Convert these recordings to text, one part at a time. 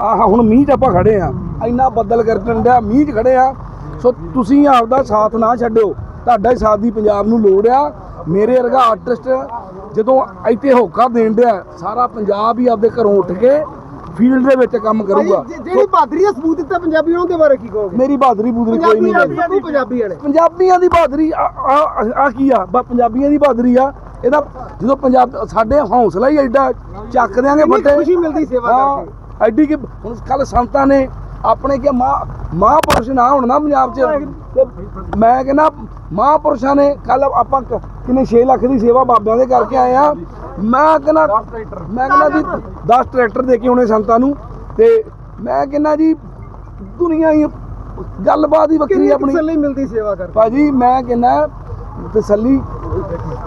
ਆਹ ਹੁਣ ਮੀਂਹ 'ਚ ਆਪਾਂ ਖੜੇ ਆ। ਇੰਨਾ ਬੱਦਲ ਗਰਜਣ ਡਿਆ ਮੀਂਹ 'ਚ ਖੜੇ ਆ। ਸੋ ਤੁਸੀਂ ਆਪਦਾ ਸਾਥ ਨਾ ਛੱਡਿਓ। ਤੁਹਾਡਾ ਹੀ ਸਾਥ ਦੀ ਪੰਜਾਬ ਨੂੰ ਲੋੜ ਆ। ਮੇਰੇ ਵਰਗਾ ਆਰਟਿਸਟ ਜਦੋਂ ਇੱਥੇ ਹੋਕਾ ਦੇਣ ਡਿਆ ਸਾਰਾ ਪੰਜਾਬ ਹੀ ਆਪਦੇ ਘਰੋਂ ਉੱਠ ਕੇ ਫੀਲਡ ਦੇ ਵਿੱਚ ਕੰਮ ਕਰੂਗਾ। ਜਿਹੜੀ ਬਹਾਦਰੀ ਦਾ ਸਬੂਤ ਦਿੱਤਾ ਪੰਜਾਬੀਆਂ ਉਹਦੇ ਬਾਰੇ ਕੀ ਕਹੋਗੇ? ਮੇਰੀ ਬਹਾਦਰੀ ਬੂਦਰੀ ਕੋਈ ਨਹੀਂ ਪੰਜਾਬੀ ਹੈ। ਆ ਪੰਜਾਬੀ ਵਾਲੇ ਪੰਜਾਬੀਆਂ ਦੀ ਬਹਾਦਰੀ ਆ ਕੀ ਆ? ਪੰਜਾਬੀਆਂ ਦੀ ਬਹਾਦਰੀ ਆ। ਇਹਦਾ ਜਦੋਂ ਪੰਜਾਬ ਸਾਡੇ ਹੌਸਲਾ ਹੀ ਐਡਾ ਚੱਕ ਕਿੰਨੀ ਵੱਡੇ ਖੁਸ਼ੀ ਮਿਲਦੀ ਸੇਵਾ ਕਰਕੇ। ਐਡੀ ਕਿ ਹੁਣ ਕੱਲ ਸੰਤਾਂ ਨੇ ਆਪਣੇ ਕਿ ਮਾਂ ਮਹਾਂਪੁਰਸ਼ ਨਾ ਹੋਣ ਨਾ ਪੰਜਾਬ 'ਚ। ਮੈਂ ਕਹਿੰਦਾ ਮਹਾਂਪੁਰਸ਼ਾਂ ਨੇ ਕੱਲ ਆਪਾਂ ਕਿੰਨੇ 6 ਲੱਖ ਦੀ ਸੇਵਾ ਬਾਬਿਆਂ ਦੇ ਕਰਕੇ ਆਏ ਆ। ਮੈਂ ਕਹਿੰਦਾ ਮੈਂ ਕਹਿੰਦਾ ਜੀ 10 ਟਰੈਕਟਰ ਦੇ ਕੇ ਆਉਣੇ ਸੰਤਾਂ ਨੂੰ। ਤੇ ਮੈਂ ਕਹਿੰਦਾ ਜੀ ਦੁਨੀਆ ਹੀ ਗੱਲਬਾਤ ਹੀ ਵੱਖਰੀ ਆਪਣੀ। ਤਸੱਲੀ ਮਿਲਦੀ ਸੇਵਾ ਕਰਕੇ? ਭਾਜੀ ਮੈਂ ਕਹਿੰਦਾ ਤਸੱਲੀ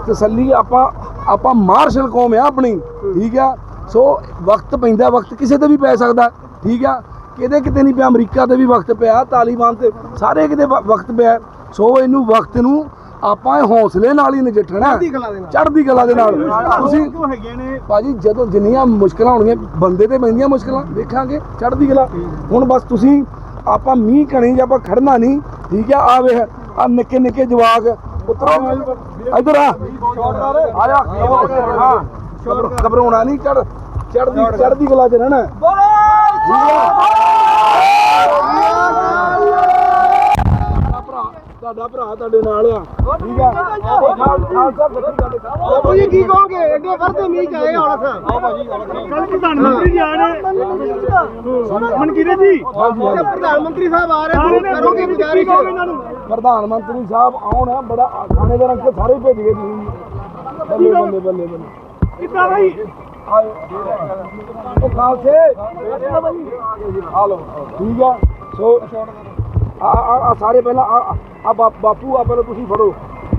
ਤਸੱਲੀ ਆਪਾਂ ਆਪਾਂ ਮਾਰਸ਼ਲ ਕੌਮ ਆ ਆਪਣੀ ਠੀਕ ਆ? ਸੋ ਵਕਤ ਪੈਂਦਾ ਵਕਤ ਕਿਸੇ ਤੇ ਵੀ ਪੈ ਸਕਦਾ ਠੀਕ ਆ? ਕਿਤੇ ਕਿਤੇ ਨਹੀਂ ਪਿਆ ਅਮਰੀਕਾ ਤੇ ਵੀ ਵਕਤ ਪਿਆ ਤਾਲੀਬਾਨ ਤੇ ਸਾਰੇ ਕਿਤੇ ਵ- ਵਕਤ ਪਿਆ। ਸੋ ਇਹਨੂੰ ਵਕਤ ਨੂੰ ਆਪਾਂ ਇਹ ਹੌਸਲੇ ਨਾਲ ਹੀ ਨਜਿੱਠਣਾ। ਚੜ੍ਹਦੀ ਕਲਾ ਦੇ ਨਾਲ। ਤੁਸੀਂ ਕਿਉਂ ਹੈਗੀਆਂ ਨੇ? ਭਾਜੀ ਜਦੋਂ ਜਿੰਨੀਆਂ ਮੁਸ਼ਕਲਾਂ ਹੋਣਗੀਆਂ ਬੰਦੇ ਤੇ ਪੈਂਦੀਆਂ ਮੁਸ਼ਕਲਾਂ ਵੇਖਾਂਗੇ ਚੜ੍ਹਦੀ ਕਲਾ। ਹੁਣ ਬਸ ਤੁਸੀਂ ਆਪਾਂ ਮੀਂਹ ਕਣੀ ਜਾਂ ਆਪਾਂ ਖੜਨਾ ਨਹੀਂ ਠੀਕ ਆ? ਆ ਵੇਖ ਆ ਨਿੱਕੇ ਨਿੱਕੇ ਜਵਾਕ ਉਤਰੋ ਇਧਰ ਆ। ਆ ਜਾ ਘਬਰਾਉਣਾ ਨਹੀਂ ਚੜ ਚੜ੍ਹਦੀ ਚੜ੍ਹਦੀ ਕਲਾ ਚ ਰਹਿਣਾ। ਤੁਹਾਡਾ ਭਰਾ ਤੁਹਾਡਾ ਭਰਾ ਤੁਹਾਡੇ ਨਾਲ ਆ। ਠੀਕ ਆ? ਖਾਲਸਾ ਗੱਡੀ ਕੱਢ ਬਾਪੂ ਜੀ ਕੀ ਕਹੋਗੇ? ਐਡੇ ਵਰਦੇ ਮੀਂਹ ਚ ਆਏ ਹੁਣ ਸਰ ਕੱਲ ਪ੍ਰਧਾਨ ਮੰਤਰੀ ਜੀ ਆ ਰਹੇ ਮਨਕੀਰਤ ਜੀ। ਪ੍ਰਧਾਨ ਮੰਤਰੀ ਸਾਹਿਬ ਆ ਰਹੇ ਨੇ ਕਰੋਗੇ ਗੁਜ਼ਾਰਿਸ਼? ਪ੍ਰਧਾਨ ਮੰਤਰੀ ਸਾਹਿਬ ਆਉਣ ਬੜਾ ਖਾਣੇ ਦੇ ਰੰਗ ਸਾਰੇ ਭੇਜ ਗਏ ਤੁਸੀਂ ਬੱਲੇ ਬੱਲੇ ਬੱਲੇ ਬੱਲੇ। ਕਿੱਦਾਂ ਬਾਈ। ਆਏ ਉਹ ਖਾਲਸੇ ਆ ਲਓ, ਠੀਕ ਆ। ਸੋ, ਆ ਆ ਸਾਰੇ ਪਹਿਲਾਂ, ਆ ਬਾਪੂ ਆ ਪਹਿਲਾਂ ਤੁਸੀਂ ਫੜੋ।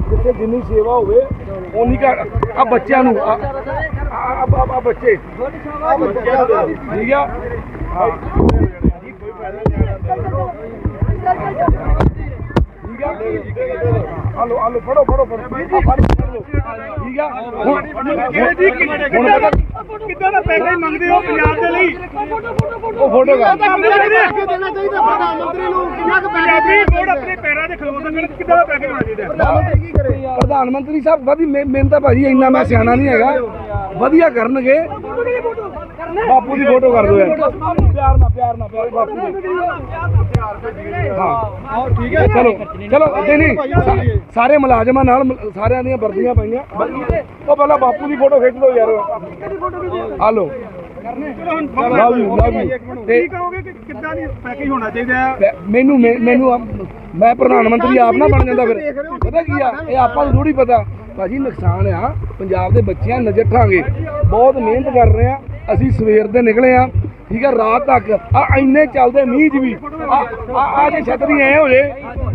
ਜਿੱਥੇ ਜਿੰਨੀ ਸੇਵਾ ਹੋਵੇ, ਓਨੀ ਕਾ ਆ ਬੱਚਿਆਂ ਨੂੰ, ਆ, ਆ- ਬੱਚੇ। ਠੀਕ ਆ? ਆਲੋ ਆਲੋ ਫੜੋ ਫੜੋ ਫੜੋ। ਠੀਕ ਆ? ਹੁਣ ਮਨਕੀਰਤ ਕਿੱਦਾਂ ਦਾ ਕਿੱਦਾਂ ਦਾ ਪੈਕੇਜ ਮੰਗਦੇ ਹੋ ਪੰਜਾਬ ਦੇ ਲਈ? ਉਹ ਫੋਟੋ ਕਰ। ਅੱਗੇ ਦੇਣਾ ਚਾਹੀਦਾ ਪ੍ਰਧਾਨ ਮੰਤਰੀ ਨੂੰ। ਕਿੰਨਾ ਕੁ ਪੈਸਾ ਪੰਜਾਬੀ ਵੋਟ ਆਪਣੇ ਪੈਰਾਂ ਤੇ ਖਲੋ ਸਕਣ ਕਿੱਦਾਂ ਦਾ ਪੈਕੇਜ ਹੋਣਾ ਚਾਹੀਦਾ? ਪ੍ਰਧਾਨ ਮੰਤਰੀ ਕੀ ਕਰੇ? ਪ੍ਰਧਾਨ ਮੰਤਰੀ ਸਾਹਿਬ ਵਧੀ ਮੇ- ਮੈਨੂੰ ਤਾਂ ਭਾਜੀ ਇੰਨਾ ਮੈਂ ਸਿਆਣਾ ਨਹੀਂ ਹੈਗਾ। ਵਧੀਆ ਕਰਨਗੇ। ਬਾਪੂ ਦੀ ਫੋਟੋ ਕਰ ਦਿਓ ਯਾਰ। ਪਿਆਰ ਨਾਲ ਪਿਆਰ ਨਾਲ ਪਿਆਰ ਬਾਪੂ ਦੀ ਹਾਂ। ਠੀਕ ਹੈ? ਚਲੋ ਚਲੋ ਨਹੀਂ। ਨਹੀਂ ਸਾਰੇ ਮੁਲਾਜ਼ਮਾਂ ਨਾਲ ਸਾਰਿਆਂ ਦੀਆਂ ਵਰਦੀਆਂ ਪਈਆਂ। ਉਹ ਪਹਿਲਾਂ ਬਾਪੂ ਦੀ ਫੋਟੋ ਖਿੱਚ ਲਓ ਯਾਰ। ਆ ਲਓ ਲਓ ਜੀ ਲਓ ਜੀ ਤੇ ਕੀ ਕਹੋਗੇ ਕਿ ਕਿੱਦਾਂ ਦੀ ਪੈਕੇਜ ਹੋਣਾ ਚਾਹੀਦਾ ਹੈ? ਮੈਂ- ਮੈਨੂੰ ਮੈਂ- ਮੈਨੂੰ ਆਪ- ਮੈਂ ਪ੍ਰਧਾਨ ਮੰਤਰੀ ਆਪ ਨਾ ਬਣ ਜਾਂਦਾ ਫਿਰ। ਪਤਾ ਕੀ ਆ? ਇਹ ਆਪਾਂ ਨੂੰ ਥੋੜੀ ਪਤਾ। ਭਾਜੀ ਨੁਕਸਾਨ ਆ। ਪੰਜਾਬ ਦੇ ਬੱਚਿਆਂ ਨਜਿੱਠਾਂਗੇ ਬਹੁਤ ਮਿਹਨਤ ਕਰ ਰਹੇ ਆ। ਅਸੀਂ ਸਵੇਰ ਦੇ ਨਿਕਲੇ ਆ। ਠੀਕ ਆ ਰਾਤ ਤੱਕ। ਆ ਇੰਨੇ ਚੱਲਦੇ ਮੀਂਹ ਵੀ। ਆ ਆ ਆ ਜੇ ਛਤਰੀ ਐ ਹੋ ਜੇ।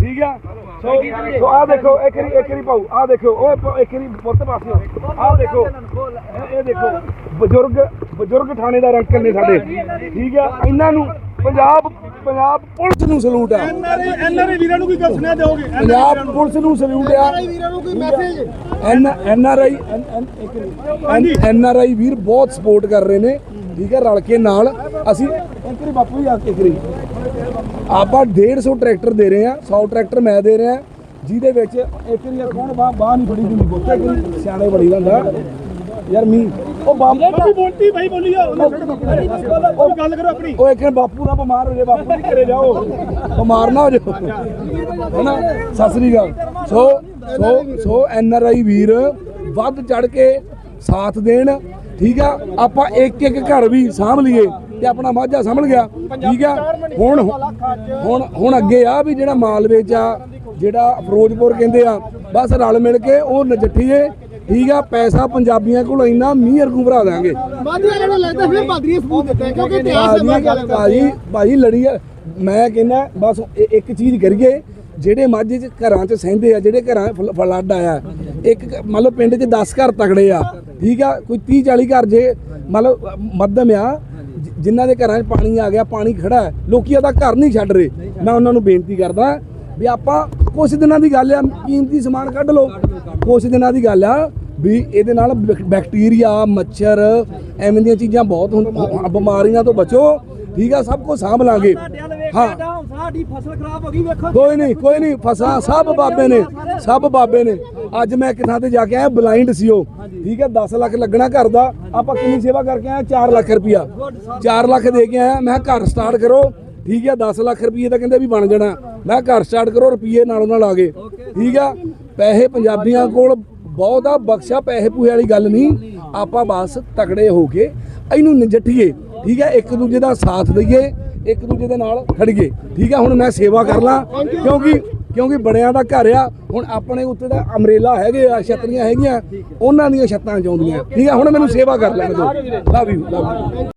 ਠੀਕ ਆ? ਸੋ ਸੋ ਆ ਦੇਖੋ ਇੱਕ ਵਾਰੀ ਇੱਕ ਵਾਰੀ ਪਾਉ ਆ ਦੇਖੋ ਓਏ ਪ- ਇੱਕ ਵਾਰੀ ਪੁੱਤ ਪਾਸੇ ਆ ਦੇਖੋ ਇਹ- ਇਹ ਦੇਖੋ ਬਜ਼ੁਰਗ ਬਜ਼ੁਰਗ ਥਾਣੇ ਦਾ ਅੰਕਲ ਨੇ ਸਾਡੇ। ਠੀਕ ਆ? ਇਹਨਾਂ ਨੂੰ ਪੰਜਾਬ ਪੰਜਾਬ ਪੁਲਿਸ ਨੂੰ ਸਲੂਟ ਆ। ਐਨਆਰਆਈ ਐਨਆਰਆਈ ਵੀਰਾਂ ਨੂੰ ਕੋਈ ਗੱਲ ਸੁਣਿਆ ਦਿਓਗੇ। ਪੰਜਾਬ ਪੁਲਿਸ ਨੂੰ ਸਲੂਟ ਆ। ਵੀਰਾਂ ਨੂੰ ਕੋਈ message N N R I N R I ਵੀਰ ਬਹੁਤ ਸਪੋਰਟ ਕਰ ਰਹੇ ਨੇ। ਠੀਕ ਹੈ ਰਲ ਕੇ ਨਾਲ ਅਸੀਂ ਇੱਕ ਬਾਪੂ ਜੀ ਆ ਕੇ ਕਰੀ ਆਪਾਂ 150 ਟਰੈਕਟਰ ਦੇ ਰਹੇ ਆ 100 ਟਰੈਕਟਰ ਮੈਂ ਦੇ ਰਿਹਾ ਜਿਹਦੇ ਵਿੱਚ ਇੱਕ ਆਹ ਕੌਣ ਬਾਹ ਬਾਹ ਨਹੀਂ ਫੜੀ ਦੀ ਬੋਤੇ ਕੋਈ ਸਿਆਣੇ ਬੜੀ ਜਾਂਦਾ ਯਾਰ ਮੀ ਉਹ ਬਾਪੂ ਬਾਪੂ ਬੋਲਤੀ ਭਾਈ ਬੋਲੀ ਜਾਓ ਉਹ ਗੱਲ ਕਰੋ ਆਪਣੀ। ਉਹ ਇੱਕ ਬਾਪੂ ਦਾ ਬਿਮਾਰ ਹੋ ਜਾਏ ਬਾਪੂ ਜੀ ਘਰੇ ਜਾਓ। ਬਿਮਾਰ ਨਾ ਹੋ ਜਾਓ। ਹੈਨਾ ਸਤਿ ਸ੍ਰੀ ਅਕਾਲ। ਸੋ ਸੋ ਸੋ ਐਨ ਆਰ ਆਈ ਵੀਰ ਵੱਧ ਚੜ ਕੇ ਸਾਥ ਦੇਣ। ਠੀਕ ਆ? ਆਪਾਂ ਇੱਕ ਇੱਕ ਘਰ ਵੀ ਸਾਂਭ ਲਈਏ। ਤੇ ਆਪਣਾ ਮਾਝਾ ਸੰਭਲ ਗਿਆ। ਠੀਕ ਆ? ਹੁਣ ਹੁਣ ਹੁਣ ਅੱਗੇ ਆ ਵੀ ਜਿਹੜਾ ਮਾਲਵੇ ਚ ਆ ਜਿਹੜਾ ਫਿਰੋਜ਼ਪੁਰ ਕਹਿੰਦੇ ਆ ਬਸ ਰਲ ਮਿਲ ਕੇ ਉਹ ਨਜਿੱਠੀਏ ਠੀਕ ਆ? ਪੈਸਾ ਪੰਜਾਬੀਆਂ ਕੋਲ ਇੰਨਾ ਮੀਂਹ ਅਰਗੂ ਭਰਾ ਦਾਂਗੇ ਵਾਲਿਆਂ ਨੂੰ ਲੱਗਦਾ ਫਿਰ ਸਬੂਤ ਦਿੱਤਾ ਕਿਉਂਕਿ ਇਤਿਹਾਸ ਹੈ ਭਾਜੀ ਭਾਜੀ ਲੜੀ ਮੈਂ ਕਹਿੰਦਾ ਬਸ ਇੱਕ ਚੀਜ਼ ਕਰੀਏ ਜਿਹੜੇ ਮਾਝੇ ਚ ਘਰਾਂ ਚ ਸਹਿੰਦੇ ਆ ਜਿਹੜੇ ਘਰਾਂ ਫਲ- ਫਲੱਡ ਆਇਆ ਇੱਕ ਲਓ ਪਿੰਡ ਚ 10 ਘਰ ਤਗੜੇ ਆ। ਠੀਕ ਆ? ਕੋਈ 30 40 ਘਰ ਜੇ ਅ, ਮੱਧਮ ਆ। ਜਿਨ੍ਹਾਂ ਦੇ ਘਰਾਂ 'ਚ ਪਾਣੀ ਆ ਗਿਆ ਪਾਣੀ ਖੜਾ ਹੈ ਲੋਕੀ ਉਹਦਾ ਘਰ ਨਹੀਂ ਛੱਡ ਰਹੇ। ਮੈਂ ਉਹਨਾਂ ਨੂੰ ਬੇਨਤੀ ਕਰਦਾ ਵੀ ਆਪਾਂ ਕੁਝ ਦਿਨਾਂ ਦੀ ਗੱਲ ਆ ਕੀਮਤੀ ਸਮਾਨ ਕੱਢ ਲਓ। ਕੁਝ ਦਿਨਾਂ ਦੀ ਗੱਲ ਆ ਵੀ ਇਹਦੇ ਨਾਲ ਬੈਕ- ਬੈਕਟੀਰੀਆ ਮੱਛਰ ਐਵੇਂ ਦੀਆਂ ਚੀਜ਼ਾਂ ਬਹੁਤ ਹੁੰਦੀਆਂ ਬਿਮਾਰੀਆਂ ਤੋਂ ਬਚੋ। ਠੀਕ ਆ ਸਭ ਕੁਝ ਸਾਂਭ ਲਾਂਗੇ। ਹਾਂ। ਸਾਡੀ ਫਸਲ ਖਰਾਬ ਹੋ ਗਈ ਵੇਖੋ। ਕੋਈ ਨਹੀਂ ਕੋਈ ਨਹੀਂ ਫਸਾਂ ਸਭ ਬਾਬੇ ਨੇ ਸਭ ਬਾਬੇ ਨੇ। ਅੱਜ ਮੈਂ ਕਿਥਾਂ ਤੇ ਜਾ ਕੇ ਆਇਆ ਬਲਾਈਂਡ ਸੀ ਉਹ। ਠੀਕ ਹੈ 10 ਲੱਖ ਲੱਗਣਾ ਘਰ ਦਾ। ਆਪਾਂ ਕਿੰਨੀ ਸੇਵਾ ਕਰਕੇ ਆਇਆ 4 ਲੱਖ ਰੁਪਿਆ 4 ਲੱਖ ਦੇ ਕੇ ਆਇਆ ਮੈਂ ਘਰ ਸਟਾਰਟ ਕਰੋ। ਠੀਕ ਹੈ 10 ਲੱਖ ਰੁਪਏ ਤਾਂ ਕਹਿੰਦੇ ਵੀ ਬਣ ਜਾਣਾ। ਮੈਂ ਘਰ ਸਟਾਰਟ ਕਰੋ ਰੁਪਏ ਨਾਲੋਂ ਨਾਲ ਆ ਗਏ। ਠੀਕ ਆ ਪੈਸੇ ਪੰਜਾਬੀਆਂ ਕੋਲ ਬਹੁਤ ਬਖਸ਼ਾ ਪੈਸੇ ਪੂਹੇ ਵਾਲੀ ਗੱਲ ਨਹੀਂ। ਆਪਾਂ ਬਸ ਤਕੜੇ ਹੋ ਕੇ ਇਹਨੂੰ ਨਜਿੱਠੀਏ। ਠੀਕ ਹੈ ਇੱਕ ਦੂਜੇ ਦਾ ਸਾਥ ਦਈਏ ਇੱਕ ਦੂਜੇ ਦੇ ਨਾਲ ਖੜੀਏ। ਠੀਕ ਹੈ ਹੁਣ ਮੈਂ ਸੇਵਾ ਕਰ ਲਾਂ ਕਿਉਂਕਿ ਕਿਉਂਕਿ ਬੜਿਆਂ ਦਾ ਘਰ ਆ ਹੁਣ ਆਪਣੇ ਉੱਤੇ ਦਾ ਅਮਰੇਲਾ ਹੈਗੇ ਆ ਛਤਰੀਆਂ ਹੈਗੀਆਂ ਉਹਨਾਂ ਦੀਆਂ ਛੱਤਾਂ ਚਾਉਂਦੀਆਂ ਠੀਕ ਹੈ ਹੁਣ ਮੈਨੂੰ ਸੇਵਾ ਕਰ ਲੈਣ ਦਿਓ ਲਵ ਯੂ ਲਵ ਯੂ